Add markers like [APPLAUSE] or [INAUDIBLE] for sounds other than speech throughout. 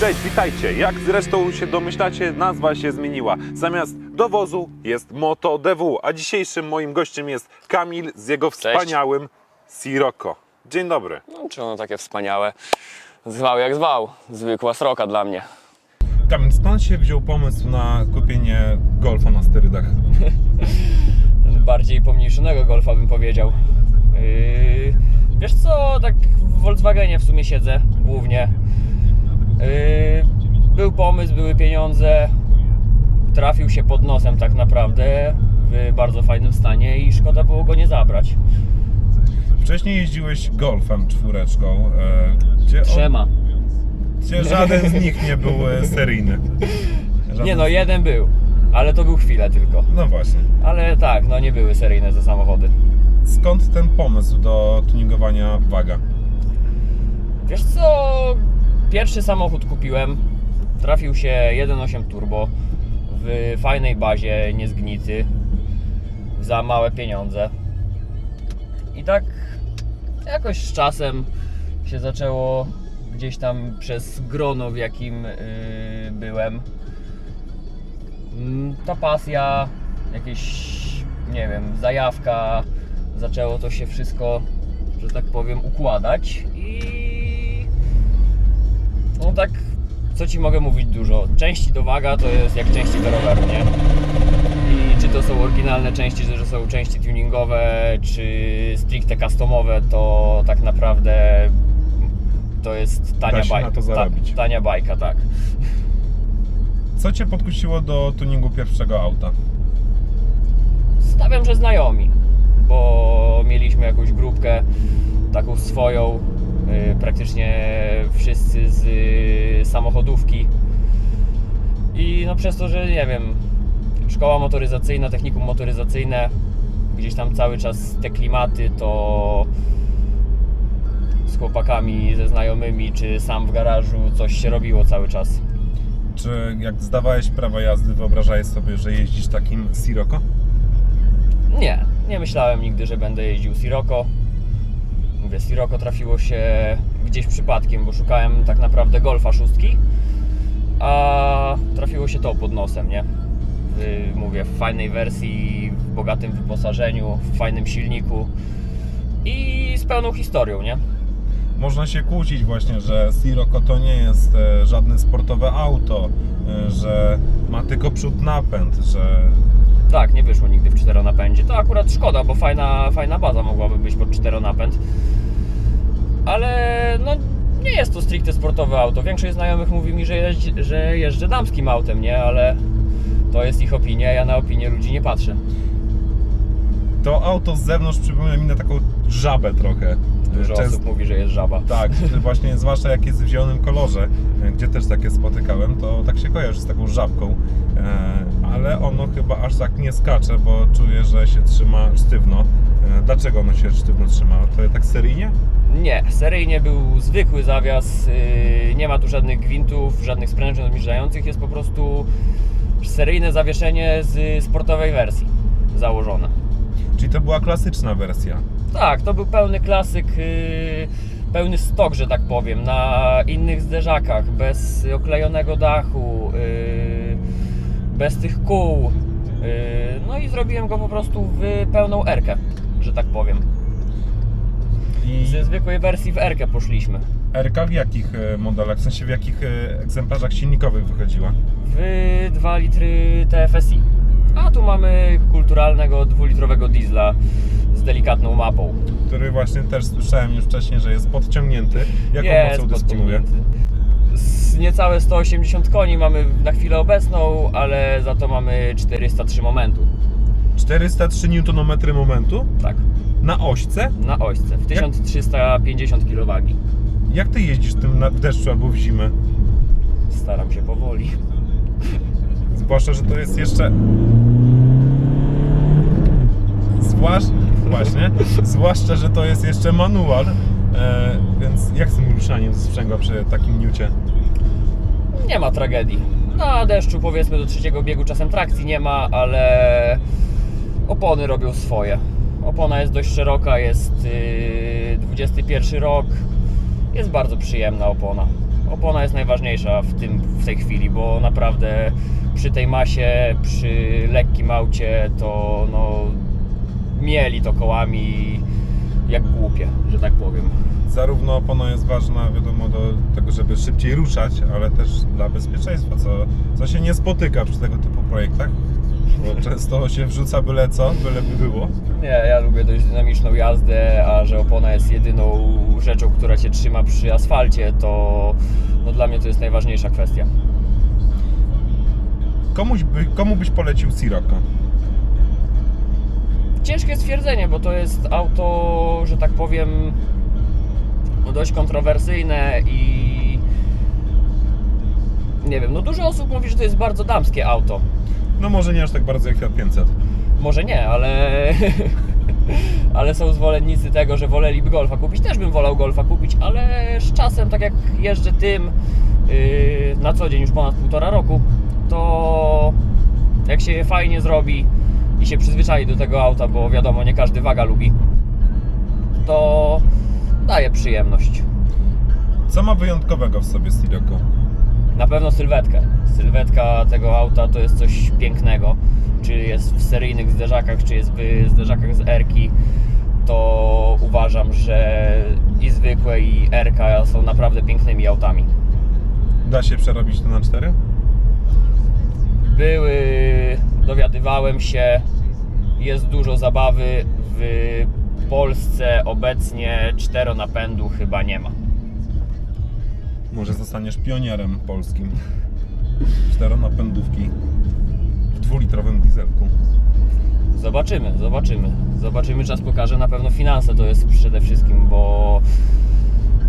Cześć, witajcie. Jak zresztą się domyślacie, nazwa się zmieniła. Zamiast dowozu jest Moto DW, a dzisiejszym moim gościem jest Kamil z jego wspaniałym Sirocco. Dzień dobry. No, czy ono takie wspaniałe? Zwał jak zwał. Zwykła sroka dla mnie. Kamil, skąd się wziął pomysł na kupienie Golfa na sterydach? [LAUGHS] Bardziej pomniejszonego golfa bym powiedział. Yy, wiesz co, tak w Volkswagenie w sumie siedzę głównie. Yy, był pomysł, były pieniądze. Trafił się pod nosem tak naprawdę w bardzo fajnym stanie i szkoda było go nie zabrać. Wcześniej jeździłeś Golfem czwóreczką, e, gdzie, on, Trzema. gdzie żaden z nich nie był e, seryjny. Żaden Nie no, jeden był, ale to był chwilę tylko. No właśnie. Ale tak, no nie były seryjne te samochody. Skąd ten pomysł do tuningowania waga? Wiesz co, pierwszy samochód kupiłem, trafił się 1.8 turbo w fajnej bazie, niezgnity, za małe pieniądze. I tak jakoś z czasem się zaczęło gdzieś tam przez grono, w jakim yy, byłem. Mm, Ta pasja, jakieś, nie wiem, zajawka, zaczęło to się wszystko, że tak powiem, układać i no tak, co Ci mogę mówić dużo. Części do waga to jest jak części do roweru, nie? I czy to są oryginalne części, czy to są części tuningowe, czy stricte customowe, to tak naprawdę to jest tania to zarobić. tania bajka, tak. Co Cię podkusiło do tuningu pierwszego auta? Stawiam, że znajomi, bo mieliśmy jakąś grupkę taką swoją, y, praktycznie wszyscy z samochodówki. I no przez to, że nie wiem, szkoła motoryzacyjna, technikum motoryzacyjne, gdzieś tam cały czas te klimaty, to z chłopakami, ze znajomymi, czy sam w garażu coś się robiło cały czas. Czy jak zdawałeś prawo jazdy, wyobrażałeś sobie, że jeździsz takim Sirocco? Nie, nie myślałem nigdy, że będę jeździł Sirocco. Mówię, Sirocco trafiło się gdzieś przypadkiem, bo szukałem tak naprawdę Golfa szóstki, a trafiło się to pod nosem, nie? W, mówię, w fajnej wersji, w bogatym wyposażeniu, w fajnym silniku i z pełną historią, nie? Można się kłócić właśnie, że Sirocco to nie jest e, żadne sportowe auto, e, że ma tylko przód napęd, że Tak, nie wyszło nigdy w czteronapędzie. To akurat szkoda, bo fajna, fajna baza mogłaby być pod czteronapęd. Ale no, nie jest to stricte sportowe auto. Większość znajomych mówi mi, że, jeździ, że jeżdżę damskim autem, nie? Ale to jest ich opinia, ja na opinię ludzi nie patrzę. to auto z zewnątrz przypomina mi na taką żabę trochę. Dużo Często- osób mówi, że jest żaba. Tak, [LAUGHS] właśnie zwłaszcza jak jest w zielonym kolorze, gdzie też takie spotykałem, to tak się kojarzy z taką żabką, e, ale ono chyba aż tak nie skacze, bo czuję, że się trzyma sztywno. E, Dlaczego ono się sztywno trzyma? To tak seryjnie? Nie, seryjnie był zwykły zawias, yy, nie ma tu żadnych gwintów, żadnych sprężyn obniżających, jest po prostu seryjne zawieszenie z sportowej wersji założone. Czyli to była klasyczna wersja. Tak, to był pełny klasyk, yy, pełny stok, że tak powiem, na innych zderzakach, bez oklejonego dachu, yy, bez tych kół. Yy, no i zrobiłem go po prostu w pełną erkę, że tak powiem. I Ze zwykłej wersji w erkę poszliśmy. RK w jakich e, modelach, w sensie w jakich e, egzemplarzach silnikowych wychodziła? w 2 litry TFSI. A tu mamy kulturalnego dwulitrowego diesla delikatną mapą. Który właśnie też słyszałem już wcześniej, że jest podciągnięty. Jaką Jest mocą dysponuje? Z niecałe 180 koni mamy na chwilę obecną, ale za to mamy 403 momentu. 403 Nm momentu Tak, na ośce? na ośce, w 1350 kW. Jak ty jeździsz tym na- w deszczu albo w zimę? Staram się powoli. Zwłaszcza, że to jest jeszcze. Zwłasz... Właśnie. Zwłaszcza, że to jest jeszcze manual. E, więc jak z tym ruszaniem ze sprzęgła przy takim niucie? Nie ma tragedii. Na deszczu powiedzmy do trzeciego biegu czasem trakcji nie ma, ale opony robią swoje. Opona jest dość szeroka, jest yy, 21 rok. Jest bardzo przyjemna opona. opona jest najważniejsza w, tym, w tej chwili, bo naprawdę przy tej masie, przy lekkim aucie to no, mieli to kołami jak głupie, że tak powiem. Zarówno opona jest ważna, wiadomo, do tego, żeby szybciej ruszać, ale też dla bezpieczeństwa, co, co się nie spotyka przy tego typu projektach. Bo [LAUGHS] często się wrzuca byle co, byle by było. Nie, ja lubię dość dynamiczną jazdę, a że opona jest jedyną rzeczą, która cię trzyma przy asfalcie, to no, dla mnie to jest najważniejsza kwestia. Komuś by, komu byś polecił Sirocco? Ciężkie stwierdzenie, bo to jest auto, że tak powiem, dość kontrowersyjne i nie wiem, no dużo osób mówi, że to jest bardzo damskie auto. No może nie aż tak bardzo jak Fiat 500. Może nie, ale [LAUGHS] ale są zwolennicy tego, że woleliby Golfa kupić. Też bym wolał Golfa kupić, ale z czasem, tak jak jeżdżę tym yy, na co dzień już ponad półtora roku, to jak się je fajnie zrobi i się przyzwyczai do tego auta, bo wiadomo, nie każdy waga lubi, to daje przyjemność. Co ma wyjątkowego w sobie Sirocco? Na pewno sylwetkę. Sylwetka tego auta to jest coś pięknego. Czy jest w seryjnych zderzakach, czy jest w zderzakach z Erki, to uważam, że i zwykłe, i Erka są naprawdę pięknymi autami. Da się przerobić to na 4? Były, dowiadywałem się, jest dużo zabawy. W Polsce obecnie czteronapędu chyba nie ma. Może zostaniesz pionierem polskim. Czteronapędówki w dwulitrowym dieselku. Zobaczymy, zobaczymy. Zobaczymy, czas pokaże. Na pewno finanse to jest przede wszystkim, bo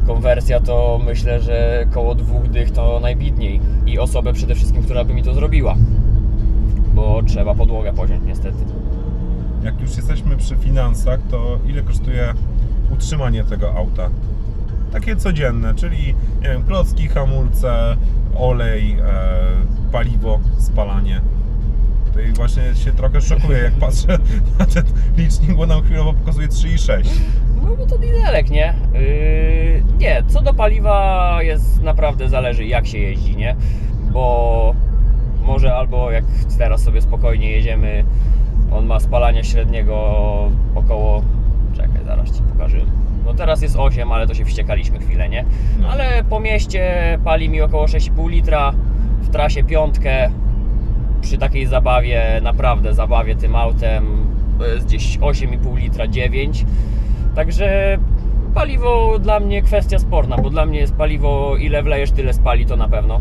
konwersja to myślę, że koło dwóch dych to najbitniej. I osobę przede wszystkim, która by mi to zrobiła. Bo trzeba podłogę poziąć niestety. Jak już jesteśmy przy finansach, to ile kosztuje utrzymanie tego auta? Takie codzienne, czyli nie wiem, klocki, hamulce, olej, e, paliwo, spalanie. Tutaj właśnie się trochę szokuję, jak [LAUGHS] patrzę na ten licznik, bo nam chwilowo pokazuje 3,6. No bo to dieselek, nie? Yy, nie, co do paliwa jest naprawdę zależy jak się jeździ, nie? Bo może albo jak teraz sobie spokojnie jedziemy, on ma spalania średniego około, czekaj, zaraz Ci pokażę. No teraz jest 8, ale to się wściekaliśmy chwilę, nie? No. Ale po mieście pali mi około 6,5 litra, w trasie piątkę, przy takiej zabawie, naprawdę zabawie tym autem, to jest gdzieś 8,5 litra, 9. Także paliwo dla mnie kwestia sporna, bo dla mnie jest paliwo, ile wlejesz, tyle spali, to na pewno.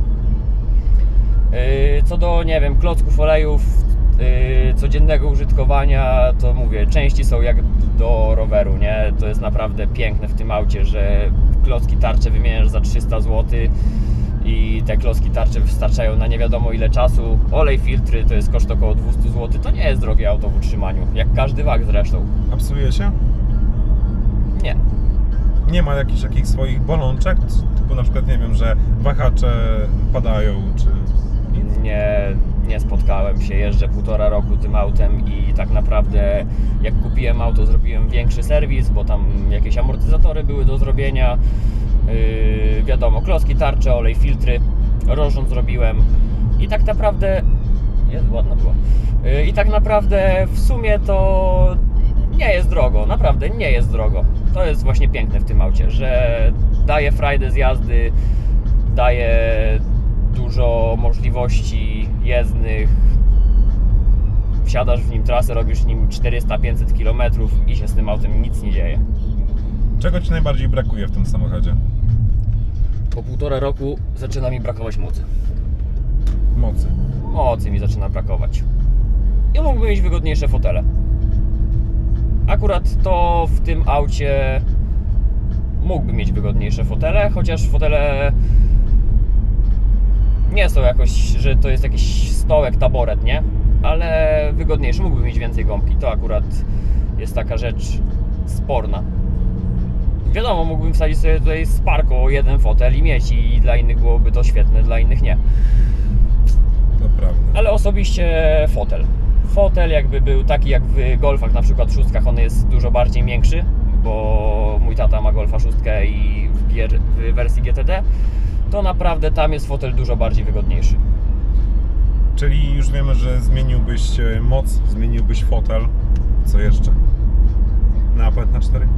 Yy, Co do, nie wiem, klocków olejów yy, codziennego użytkowania, to mówię, części są jak do roweru, nie? To jest naprawdę piękne w tym aucie, że klocki tarcze wymieniasz za 300 zł i te klocki tarcze wystarczają na nie wiadomo ile czasu. Olej filtry to jest koszt około 200 zł. To nie jest drogie auto w utrzymaniu, jak każdy wag zresztą. A psuje się? Nie. Nie ma jakichś takich swoich bolączek, typu na przykład, nie wiem, że wahacze padają, czy? Nie, nie spotkałem się, jeżdżę półtora roku tym autem i tak naprawdę jak kupiłem auto zrobiłem większy serwis, bo tam jakieś amortyzatory były do zrobienia. Yy, wiadomo, klocki, tarcze, olej, filtry, rozrząd zrobiłem i tak naprawdę jest ładna była. Yy, I tak naprawdę w sumie to nie jest drogo, naprawdę nie jest drogo. To jest właśnie piękne w tym aucie, że daje frajdę z jazdy, daje dużo możliwości jezdnych. Wsiadasz w nim trasę, robisz nim 400-500 km i się z tym autem nic nie dzieje. Czego Ci najbardziej brakuje w tym samochodzie? Po półtora roku zaczyna mi brakować mocy. Mocy. Mocy mi zaczyna brakować. I mógłbym mieć wygodniejsze fotele. Akurat to w tym aucie mógłbym mieć wygodniejsze fotele, chociaż fotele jakoś, że to jest jakiś stołek, taboret, nie? Ale wygodniejszy, mógłbym mieć więcej gąbki. To akurat jest taka rzecz sporna. Wiadomo, mógłbym wsadzić sobie tutaj sparko jeden fotel i mieć i dla innych byłoby to świetne, dla innych nie. To prawda. Ale osobiście fotel. Fotel jakby był taki jak w Golfach, na przykład w szóstkach, on jest dużo bardziej miększy, bo mój tata ma Golfa szóstkę i w, gier, w wersji GTD. To naprawdę tam jest fotel dużo bardziej wygodniejszy. Czyli już wiemy, że zmieniłbyś e, moc, zmieniłbyś fotel. Co jeszcze? Napęd na 4?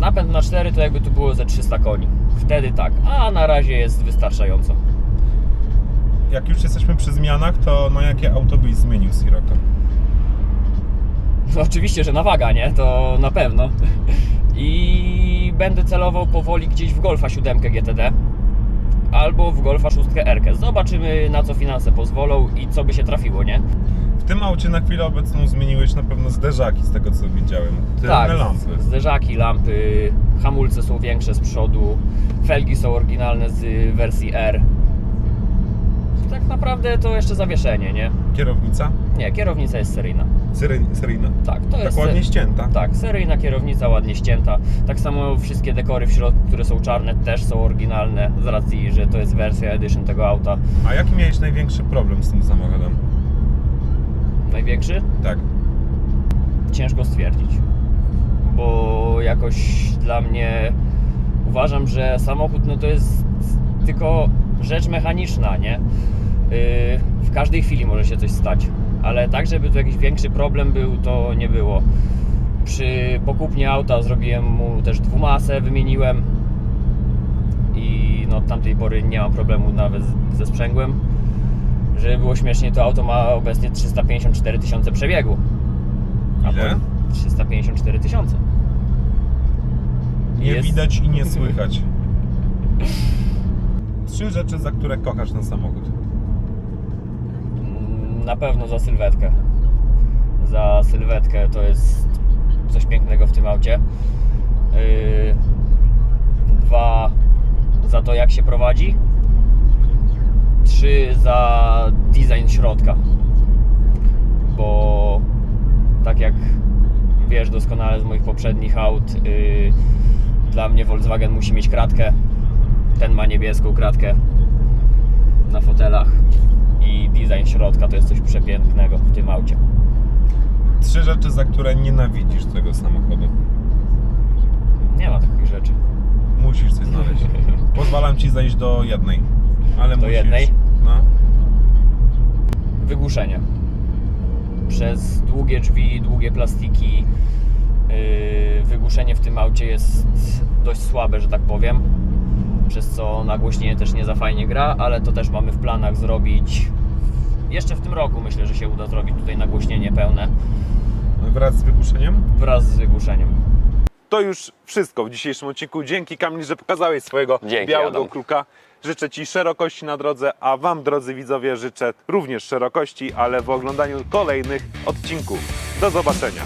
Napęd na 4 to jakby tu było ze 300 koni. Wtedy tak, a na razie jest wystarczająco. Jak już jesteśmy przy zmianach, to na jakie auto byś zmienił Sirocco? No oczywiście, że na waga, nie? To na pewno. I będę celował powoli gdzieś w Golfa 7 GTD albo w Golfa 6 R. Zobaczymy na co finanse pozwolą i co by się trafiło, nie? W tym aucie na chwilę obecną zmieniłeś na pewno zderzaki z tego co widziałem. Tylne tak, lampy. zderzaki, lampy, hamulce są większe z przodu, felgi są oryginalne z wersji R. Tak naprawdę to jeszcze zawieszenie, nie? Kierownica? Nie, kierownica jest seryjna. Sery, seryjna? Tak, to Tak jest ładnie ścięta. Tak, seryjna kierownica ładnie ścięta. Tak samo wszystkie dekory w środku, które są czarne, też są oryginalne z racji, że to jest wersja edition tego auta. A jaki miałeś największy problem z tym samochodem? Największy? Tak. Ciężko stwierdzić, bo jakoś dla mnie uważam, że samochód no to jest tylko rzecz mechaniczna, nie? Yy, w każdej chwili może się coś stać, ale tak, żeby tu jakiś większy problem był, to nie było. Przy pokupnie auta zrobiłem mu też dwumasę, wymieniłem i no, od tamtej pory nie mam problemu nawet ze sprzęgłem. Żeby było śmiesznie, to auto ma obecnie 354 tysiące przebiegu. A Ile? po- 354 tysiące. Nie Jest- widać i nie [LAUGHS] słychać. Trzy rzeczy, za które kochasz ten samochód. Na pewno za sylwetkę. Za sylwetkę to jest coś pięknego w tym aucie. Yy, Dwa za to jak się prowadzi. Trzy za design środka. Bo tak jak wiesz doskonale z moich poprzednich aut, yy, dla mnie Volkswagen musi mieć kratkę. Ten ma niebieską kratkę na fotelach i design środka to jest coś przepięknego w tym aucie. Trzy rzeczy, za które nienawidzisz tego samochodu. Nie ma takich rzeczy. Musisz coś znaleźć. [LAUGHS] Pozwalam ci zejść do jednej. Ale Do musisz. jednej? No. Wygłuszenie. Przez długie drzwi, długie plastiki yy, wygłuszenie w tym aucie jest dość słabe, że tak powiem. Przez co nagłośnienie też nie za fajnie gra, ale to też mamy w planach zrobić. Jeszcze w tym roku myślę, że się uda zrobić tutaj nagłośnienie pełne Wraz z wygłuszeniem? wraz z wygłuszeniem. To już wszystko w dzisiejszym odcinku. Dzięki Kamil, że pokazałeś swojego Dzięki, białego Adam. kruka. Życzę Ci szerokości na drodze, a Wam, drodzy widzowie, życzę również szerokości, ale w oglądaniu kolejnych odcinków. Do zobaczenia.